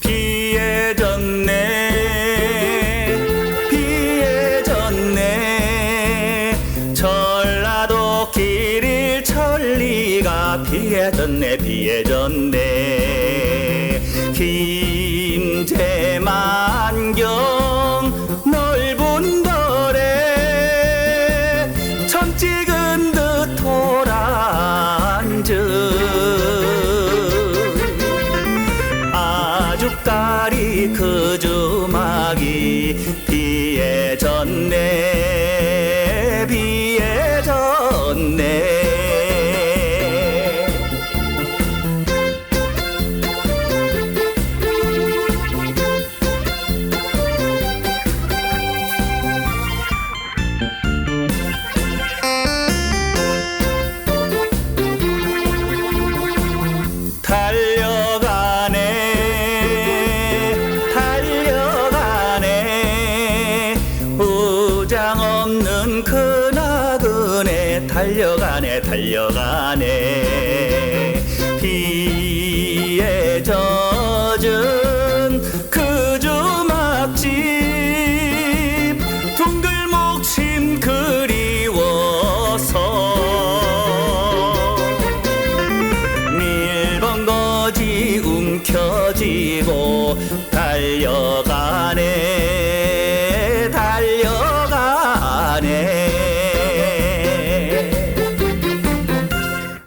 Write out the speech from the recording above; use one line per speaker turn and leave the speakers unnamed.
비에 졌네 천리가 비에 졌네 비에 졌네. 김제만경 넓은 거래. 천 찍은 듯 돌아앉은. 아주까리 그 주막이 비에 졌네 푸른 큰아근에 달려가네 달려가네. 비에 젖은 그 주막집 둥글목 심 그리워서. 밀번거지 움켜지고